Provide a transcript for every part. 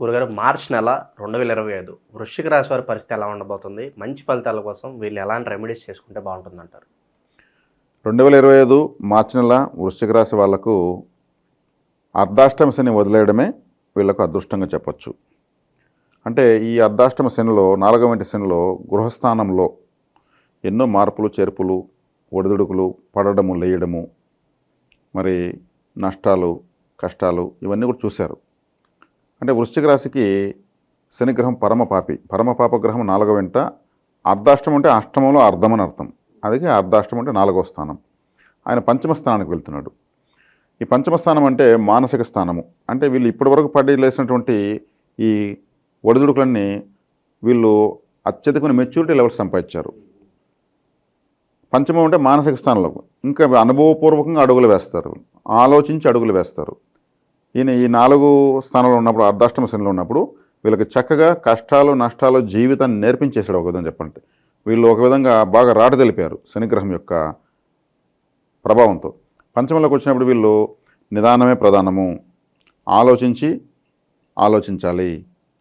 గురుగారు మార్చ్ నెల రెండు వేల ఇరవై ఐదు వృశ్చిక రాశి వారి పరిస్థితి ఎలా ఉండబోతుంది? మంచి ఫలితాల కోసం వీళ్ళు ఎలాంటి రెమెడీస్ చేసుకుంటే బాగుంటుంది అంటారు రెండు వేల ఇరవై ఐదు మార్చి నెల వృశ్చిక రాశి వాళ్ళకు అర్ధాష్టమ శని వదిలేయడమే వీళ్ళకు అదృష్టంగా చెప్పచ్చు. అంటే ఈ అర్ధాష్టమ శనిలో నాలుగవ ఇంటి శనిలో గృహస్థానంలో ఎన్నో మార్పులు చేర్పులు ఒడిదుడుకులు పడడము లేయడము మరి నష్టాలు కష్టాలు ఇవన్నీ కూడా చూశారు. అంటే వృశ్చిక రాశికి శనిగ్రహం పరమపాపి. పరమపాప గ్రహం నాలుగవ వెంట అర్ధాష్టమం అంటే అష్టమంలో అర్ధం అని అర్థం. అందుకే అర్ధాష్టమం అంటే నాలుగవ స్థానం. ఆయన పంచమ స్థానానికి వెళ్తున్నాడు. ఈ పంచమ స్థానం అంటే మానసిక స్థానము. అంటే వీళ్ళు ఇప్పటివరకు పడిలేసినటువంటి ఈ ఒడిదుడుకులన్నీ వీళ్ళు అత్యధికమైన మెచ్యూరిటీ లెవెల్స్ సంపాదించారు. పంచమం అంటే మానసిక స్థానంలో ఇంకా అనుభవపూర్వకంగా అడుగులు వేస్తారు. ఆలోచించి అడుగులు వేస్తారు. ఈయన ఈ నాలుగు స్థానంలో ఉన్నప్పుడు అర్ధాష్టమ శనిలో ఉన్నప్పుడు వీళ్ళకి చక్కగా కష్టాలు నష్టాలు జీవితాన్ని నేర్పించేసాడు ఒక విధంగా చెప్పండి వీళ్ళు ఒక విధంగా బాగా రాట తెలిపారు శనిగ్రహం యొక్క ప్రభావంతో. పంచమంలోకి వచ్చినప్పుడు వీళ్ళు నిదానమే ప్రధానము. ఆలోచించి ఆలోచించాలి.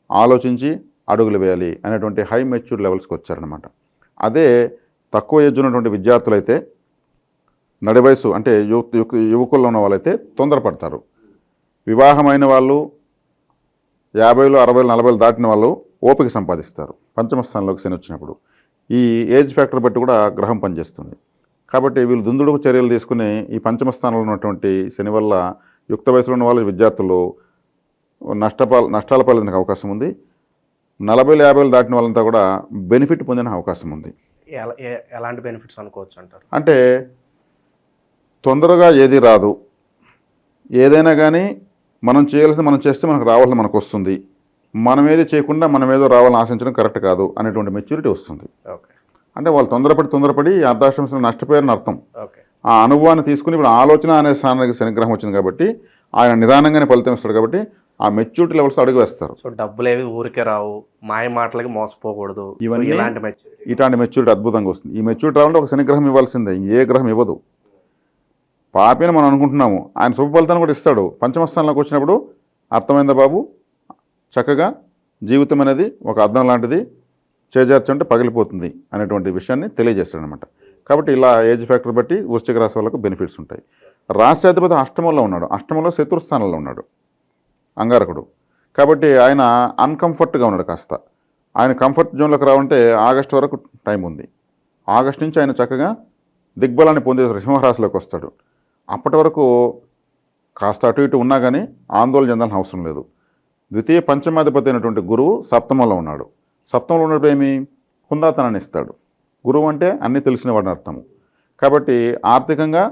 ఆలోచించి అడుగులు వేయాలి అనేటువంటి హై మెచ్యూర్ లెవెల్స్కి వచ్చారనమాట అదే తక్కువ ఏజ్ ఉన్నటువంటి విద్యార్థులైతే నడి వయసు అంటే యువత యువకుల్లో ఉన్న వాళ్ళైతే తొందరపడతారు. వివాహమైన వాళ్ళు యాభైలో అరవైలు నలభైలు దాటిన వాళ్ళు ఓపిక సంపాదిస్తారు. పంచమ స్థానంలోకి శని వచ్చినప్పుడు. ఈ ఏజ్ ఫ్యాక్టర్ బట్టి కూడా గ్రహం పనిచేస్తుంది. కాబట్టి వీళ్ళు దుందుడుకు చర్యలు తీసుకుని ఈ పంచమ స్థానంలో ఉన్నటువంటి శని వల్ల యుక్త వయసులో ఉన్న వాళ్ళు విద్యార్థులు నష్టపాల నష్టాల పాలడానికి అవకాశం ఉంది. నలభైలు యాభైలు దాటిన వాళ్ళంతా కూడా బెనిఫిట్ పొందిన అవకాశం ఉంది. ఎలాంటి బెనిఫిట్స్ అనుకోవచ్చు అంటారు? అంటే తొందరగా ఏది రాదు. ఏదైనా కానీ మనం చేయాల్సింది మనం చేస్తే మనకు రావాల్సింది మనకు వస్తుంది. మనం ఏది చేయకుండా మనం ఏదో రావాలని ఆశించడం కరెక్ట్ కాదు అనేటువంటి మెచ్యూరిటీ వస్తుంది. అంటే వాళ్ళు తొందరపడి తొందరపడి అర్ధాశ్రమం నష్టపోయారని అర్థం. ఆ అనుభవాన్ని తీసుకుని ఇప్పుడు ఆలోచన అనే స్థానానికి శనిగ్రహం వచ్చింది కాబట్టి ఆయన నిదానంగానే ఫలితం ఇస్తాడు కాబట్టి ఆ మెచ్యూరిటీ లెవెల్స్ అడుగు వేస్తారు. సో డబ్బులు ఏవి ఊరికే రావు మాయ మాటలకి మోసపోకూడదు. ఇవన్నీ- ఇలాంటి మెచ్యూరిటీ. ఇట్లాంటి మెచ్యూరిటీ అద్భుతంగా వస్తుంది. ఈ మెచ్యూరిటీ రావాలంటే ఒక శనిగ్రహం ఇవ్వాల్సిందే ఏ గ్రహం ఇవ్వదు. పాపిని మనం అనుకుంటున్నాము. ఆయన శుభ ఫలితాన్ని కూడా ఇస్తాడు. పంచమస్థానంలోకి వచ్చినప్పుడు అర్థమైందా బాబు? చక్కగా జీవితం అనేది ఒక అర్థం లాంటిది. చేజార్చుంటే పగిలిపోతుంది అనేటువంటి విషయాన్ని తెలియజేస్తాడు అనమాట కాబట్టి ఇలా ఏజ్ ఫ్యాక్టర్ బట్టి వృష్టిక రాశి వాళ్ళకు బెనిఫిట్స్ ఉంటాయి. రాష్ట్రాధిపతి అష్టమంలో ఉన్నాడు. అష్టమంలో శత్రుస్థానంలో ఉన్నాడు. అంగారకుడు. కాబట్టి ఆయన అన్కంఫర్ట్గా ఉన్నాడు కాస్త. ఆయన కంఫర్ట్ జోన్లోకి రావంటే ఆగస్టు వరకు టైం ఉంది. ఆగస్ట్ నుంచి ఆయన చక్కగా దిగ్బలాన్ని పొందే సింహరాశిలోకి వస్తాడు. అప్పటి వరకు కాస్త అటు ఇటు ఉన్నా కానీ ఆందోళన చెందాల్సిన అవసరం లేదు. ద్వితీయ పంచమాధిపతి అయినటువంటి గురువు సప్తమంలో ఉన్నాడు. సప్తమంలో ఉన్నప్పుడు ఏమి? హుందాతనాన్ని ఇస్తాడు. గురువు అంటే అన్నీ తెలిసినవాడిని అర్థము. కాబట్టి ఆర్థికంగా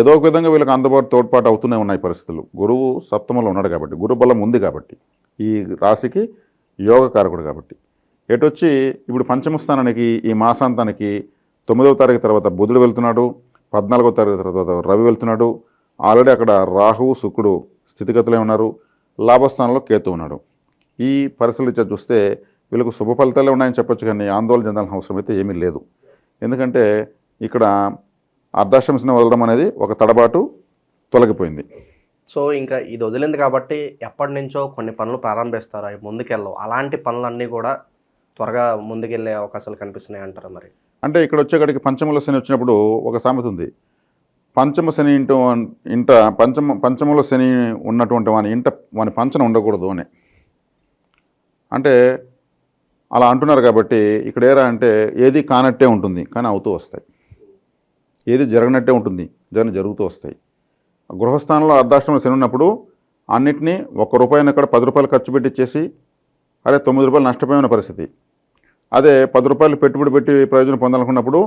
ఏదో ఒక విధంగా వీళ్ళకి అందుబాటు తోడ్పాటు అవుతూనే ఉన్నాయి పరిస్థితులు. గురువు సప్తమంలో ఉన్నాడు కాబట్టి గురు బలం ఉంది కాబట్టి ఈ రాశికి యోగకారకుడు కాబట్టి. ఎటు వచ్చి ఇప్పుడు పంచమ స్థానానికి ఈ మాసాంతానికి తొమ్మిదవ తారీఖు తర్వాత బుధుడు వెళ్తున్నాడు. పద్నాలుగో తరగతి తర్వాత రవి వెళ్తున్నాడు. ఆల్రెడీ అక్కడ రాహువు శుక్రుడు స్థితిగతులే ఉన్నారు. లాభస్థానంలో కేతు ఉన్నాడు. ఈ పరిస్థితులు చూస్తే వీళ్ళకు శుభ ఫలితాలే ఉన్నాయని చెప్పొచ్చు కానీ ఆందోళన చెందాల్సిన అవసరం అయితే ఏమీ లేదు. ఎందుకంటే ఇక్కడ అర్ధాశ్రమశని వదలడం అనేది ఒక తడబాటు తొలగిపోయింది. సో ఇంకా ఇది వదిలింది కాబట్టి ఎప్పటి నుంచో కొన్ని పనులు ప్రారంభిస్తారు? అవి ముందుకెళ్ళవు. అలాంటి పనులన్నీ కూడా త్వరగా ముందుకెళ్ళే అవకాశాలు కనిపిస్తున్నాయి అంటారు మరి? అంటే ఇక్కడ వచ్చేకాడికి పంచముల శని వచ్చినప్పుడు ఒక సామెత ఉంది. పంచమ శని ఇంట ఇంట పంచమ పంచముల శని ఉన్నటువంటి వాని ఇంట వాని పంచన ఉండకూడదు అని. అంటే అలా అంటున్నారు కాబట్టి ఇక్కడ ఏరా అంటే ఏది కానట్టే ఉంటుంది కానీ అవుతూ వస్తాయి. ఏది జరగనట్టే ఉంటుంది జరగ జరుగుతూ వస్తాయి. గృహస్థానంలో అర్ధాశ్రమం శని ఉన్నప్పుడు అన్నిటినీ ఒక్క రూపాయిని అక్కడ పది రూపాయలు ఖర్చు పెట్టించేసి అరే తొమ్మిది రూపాయలు నష్టపోయిన పరిస్థితి. అదే పది రూపాయలు పెట్టుబడి పెట్టి ప్రయోజనం పొందాలనుకున్నప్పుడు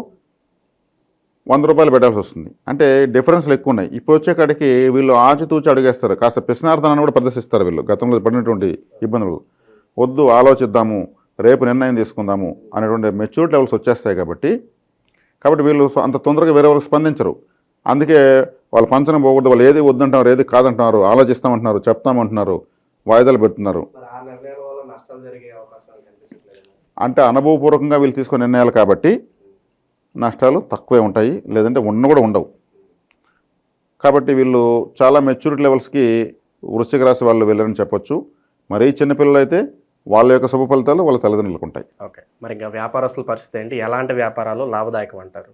వంద రూపాయలు పెట్టాల్సి వస్తుంది. అంటే డిఫరెన్స్లు ఎక్కువ ఉన్నాయి ఇప్పుడు వచ్చే కాడికి వీళ్ళు ఆచితూచి అడిగేస్తారు. కాస్త ప్రశ్నార్థాన్ని కూడా ప్రదర్శిస్తారు వీళ్ళు. గతంలో పడినటువంటి ఇబ్బందులు. వద్దు ఆలోచిద్దాము. రేపు నిర్ణయం తీసుకుందాము అనేటువంటి మెచ్యూరిటీ లెవెల్స్ వచ్చేస్తాయి కాబట్టి. కాబట్టి వీళ్ళు అంత తొందరగా వేరే వాళ్ళు స్పందించరు. అందుకే వాళ్ళు పంచన పోకూడదు. వాళ్ళు ఏది వద్దంటున్నారు ఏది కాదంటున్నారు ఆలోచిస్తామంటున్నారు చెప్తామంటున్నారు వాయిదాలు పెడుతున్నారు ఆ నిర్ణయాల వల్ల నష్టాలు జరిగే అవకాశాలు కనిపించట్లేదు అంటే అనుభవపూర్వకంగా వీళ్ళు తీసుకునే నిర్ణయాలు కాబట్టి నష్టాలు తక్కువే ఉంటాయి లేదంటే ఉన్న కూడా ఉండవు. కాబట్టి వీళ్ళు చాలా మెచ్యూరిటీ లెవెల్స్కి వృశ్చిక రాశి వాళ్ళు వెళ్ళరని చెప్పొచ్చు. మరీ చిన్నపిల్లలు అయితే వాళ్ళ యొక్క శుభ ఫలితాలు వాళ్ళ తల్లిదండ్రులకు ఉంటాయి ఓకే. మరి ఇంకా వ్యాపారస్తుల పరిస్థితి ఏంటి? ఎలాంటి వ్యాపారాలు లాభదాయకం అంటారు?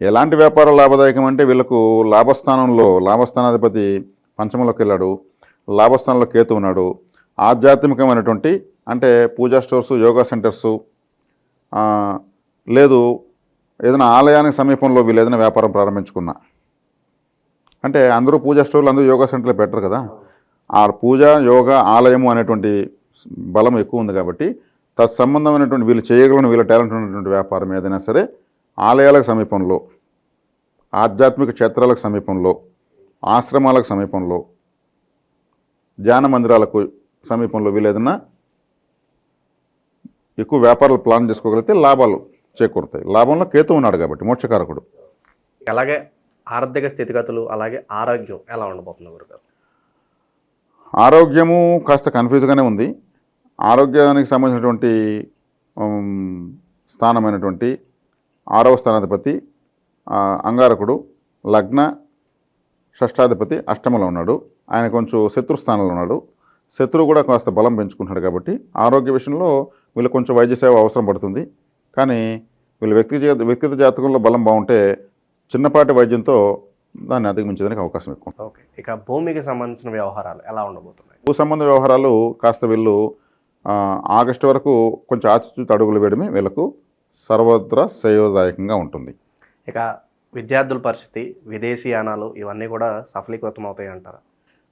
ఎలాంటి వ్యాపారం లాభదాయకం అంటే వీళ్ళకు లాభస్థానంలో లాభస్థానాధిపతి పంచమంలోకి వెళ్ళాడు లాభస్థానంలో కేతు ఉన్నాడు ఆధ్యాత్మికమైనటువంటి అంటే పూజా స్టోర్స్ యోగా సెంటర్సు లేదు ఏదైనా ఆలయానికి సమీపంలో వీళ్ళు ఏదైనా వ్యాపారం ప్రారంభించుకున్నా. అంటే అందరూ పూజా స్టోర్లు అందరూ యోగా సెంటర్లు పెట్టరు కదా. ఆ పూజ యోగా ఆలయము అనేటువంటి బలం ఎక్కువ ఉంది కాబట్టి తత్సంబంధమైనటువంటి వీళ్ళు చేయగలను వీళ్ళ టాలెంట్ ఉన్నటువంటి వ్యాపారం ఏదైనా సరే ఆలయాలకు సమీపంలో ఆధ్యాత్మిక క్షేత్రాలకు సమీపంలో ఆశ్రమాలకు సమీపంలో ధ్యాన మందిరాలకు సమీపంలో వీళ్ళు ఏదైనా ఎక్కువ వ్యాపారాలు ప్లాన్ చేసుకోగలిగితే లాభాలు చేకూరుతాయి. లాభంలో కేతు ఉన్నాడు కాబట్టి మోక్షకారకుడు. అలాగే ఆర్థిక స్థితిగతులు అలాగే ఆరోగ్యం ఎలా ఉండబోతుంది గురుగారు? ఆరోగ్యము కాస్త కన్ఫ్యూజ్గానే ఉంది. ఆరోగ్యానికి సంబంధించినటువంటి స్థానమైనటువంటి ఆరవ స్థానాధిపతి అంగారకుడు లగ్న షష్టాధిపతి అష్టమంలో ఉన్నాడు. ఆయన కొంచెం శత్రు స్థానంలో ఉన్నాడు. శత్రువు కూడా కాస్త బలం పెంచుకుంటున్నాడు కాబట్టి ఆరోగ్య విషయంలో వీళ్ళు కొంచెం వైద్య సేవ అవసరం పడుతుంది. కానీ వీళ్ళు వ్యక్తి వ్యక్తిగత జాతకంలో బలం బాగుంటే చిన్నపాటి వైద్యంతో దాన్ని అధిగమించడానికి అవకాశం ఎక్కువ ఓకే. ఇక భూమికి సంబంధించిన వ్యవహారాలు ఎలా ఉండబోతున్నాయి? భూ సంబంధ వ్యవహారాలు కాస్త వీళ్ళు ఆగస్టు వరకు కొంచెం ఆచితూచి అడుగులు వేయడమే వీళ్ళకు సర్వత్రా శ్రేయోదాయకంగా ఉంటుంది. ఇక విద్యార్థుల పరిస్థితి విదేశీయానాలు ఇవన్నీ కూడా సఫలీకృతం అవుతాయి అంటారా?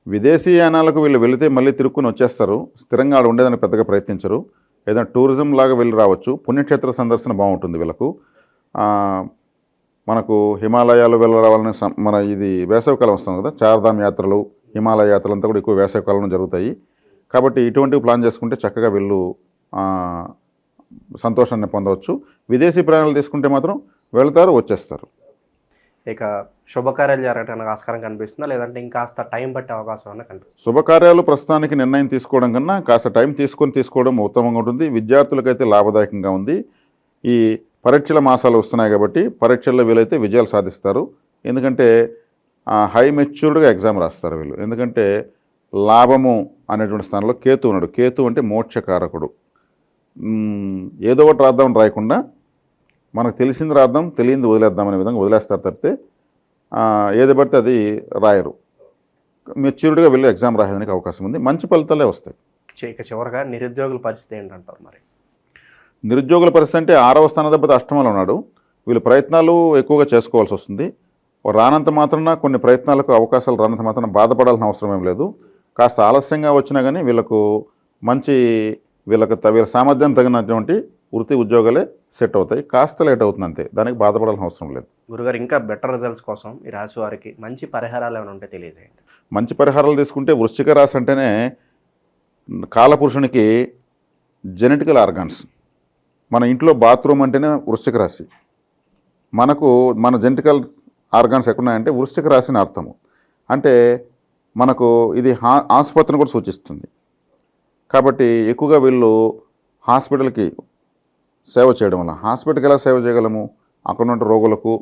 విదేశీ యానాలకు వీళ్ళు వెళితే మళ్ళీ తిరుక్కుని వచ్చేస్తారు. స్థిరంగా ఆడ ఉండేదానికి పెద్దగా ప్రయత్నించరు. ఏదైనా టూరిజం లాగా వెళ్ళి రావచ్చు. పుణ్యక్షేత్ర సందర్శన బాగుంటుంది వీళ్ళకు. మనకు హిమాలయాలు వెళ్ళరావాలని మన ఇది వేసవికాలం వస్తుంది కదా చార్ధామ్ యాత్రలు హిమాలయ యాత్రలు అంతా కూడా ఎక్కువ వేసవికాలంలో జరుగుతాయి. కాబట్టి ఇటువంటివి ప్లాన్ చేసుకుంటే చక్కగా వీళ్ళు సంతోషాన్ని పొందవచ్చు. విదేశీ ప్రయాణాలు తీసుకుంటే మాత్రం వెళ్తారు వచ్చేస్తారు. ఇక శుభకార్యాలు జరగడానికి ఆస్కారం కనిపిస్తుందా? లేదంటే ఇంకాస్త టైం పట్టే అవకాశం అన్న కనిపిస్తుంది? శుభకార్యాలు ప్రస్తుతానికి నిర్ణయం తీసుకోవడం కన్నా కాస్త టైం తీసుకొని తీసుకోవడం ఉత్తమంగా ఉంటుంది. విద్యార్థులకైతే లాభదాయకంగా ఉంది. ఈ పరీక్షల మాసాలు వస్తున్నాయి కాబట్టి పరీక్షల్లో వీలైతే విజయాలు సాధిస్తారు. ఎందుకంటే హై మెచ్యూర్డ్గా ఎగ్జామ్ రాస్తారు వీళ్ళు. ఎందుకంటే లాభము అనేటువంటి స్థానంలో కేతు ఉన్నాడు. కేతు అంటే మోక్షకారకుడు. ఏదో ఒకటి రాద్దామని రాయకుండా మనకు తెలిసింది రాద్దాం తెలియంది వదిలేద్దాం అనే విధంగా వదిలేస్తారు తప్పితే ఏది పడితే అది రాయరు. మెచ్యూర్డ్గా వెళ్ళి ఎగ్జామ్ రాసేదానికి అవకాశం ఉంది. మంచి ఫలితాలే వస్తాయి. ఇక చివరగా నిరుద్యోగుల పరిస్థితి ఏంటంటారు మరి? నిరుద్యోగుల పరిస్థితి అంటే ఆరవ స్థానాధిపతి అష్టమంలో ఉన్నాడు. వీళ్ళు ప్రయత్నాలు ఎక్కువగా చేసుకోవాల్సి వస్తుంది. రానంత మాత్రాన కొన్ని ప్రయత్నాలకు అవకాశాలు రానంత మాత్రాన బాధపడాల్సిన అవసరం ఏం లేదు. కాస్త ఆలస్యంగా వచ్చినా కానీ వీళ్ళకు మంచి వీళ్ళకి వీళ్ళ సామర్థ్యం తగినటువంటి వృత్తి ఉద్యోగాలే సెట్ అవుతాయి. కాస్త లేట్ అవుతుంది అంతే. దానికి బాధపడాల్సిన అవసరం లేదు. గురుగారు ఇంకా బెటర్ రిజల్ట్స్ కోసం ఈ రాశి వారికి మంచి పరిహారాలు ఏమైనా ఉంటే తెలియజేయండి. మంచి పరిహారాలు తీసుకుంటే వృశ్చిక రాశి అంటేనే కాలపురుషునికి జెనెటికల్ ఆర్గాన్స్. మన ఇంట్లో బాత్రూమ్ అంటేనే వృశ్చిక రాశి. మనకు మన జెనెటికల్ ఆర్గాన్స్ ఎక్కడున్నాయంటే వృశ్చిక రాశి అని అర్థము. అంటే మనకు ఇది ఆసుపత్రిని కూడా సూచిస్తుంది. కాబట్టి ఎక్కువగా వీళ్ళు హాస్పిటల్కి సేవ చేయడం వల్ల హాస్పిటల్కి ఎలా సేవ చేయగలము? అక్కడ ఉన్న రోగులకు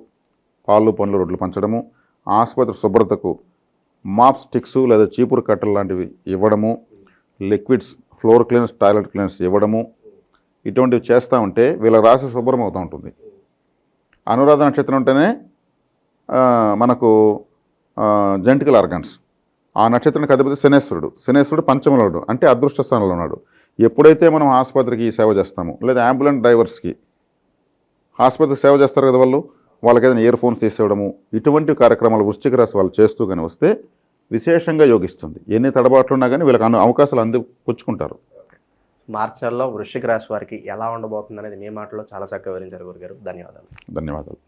పాలు పండ్లు రొట్లు పంచడము ఆసుపత్రి శుభ్రతకు మాప్ స్టిక్స్ లేదా చీపురు కట్టలు లాంటివి ఇవ్వడము liquids floor cleaners toilet cleaners ఇవ్వడము ఇటువంటివి చేస్తూ ఉంటే వీళ్ళ రాశి శుభ్రం అవుతూ ఉంటుంది. అనురాధ నక్షత్రం ఉంటేనే మనకు జెంటికల్ ఆర్గాన్స్. ఆ నక్షత్రానికి అధిపతి శనేశ్వరుడు. శనేశ్వరుడు పంచమలోడు అంటే అదృష్ట స్థానంలో ఉన్నాడు. ఎప్పుడైతే మనం ఆసుపత్రికి సేవ చేస్తామో లేదా అంబులెన్స్ డ్రైవర్స్కి ఆసుపత్రికి సేవ చేస్తారు కదా వాళ్ళు వాళ్ళకి ఏదైనా ఇయర్ ఫోన్స్ తీసేయడము ఇటువంటి కార్యక్రమాలు వృశ్చిక రాశి వాళ్ళు చేస్తూ కానీ వస్తే విశేషంగా యోగిస్తుంది. ఎన్ని తడబాట్లు ఉన్నా కానీ వీళ్ళకి అను అవకాశాలు అంది పుచ్చుకుంటారు మార్చి నెలలో వృశ్చిక రాశి వారికి ఎలా ఉండబోతుంది అనేది మీ మాటలో చాలా చక్కగా వివరించారు గురుగారు. ధన్యవాదాలు. ధన్యవాదాలు.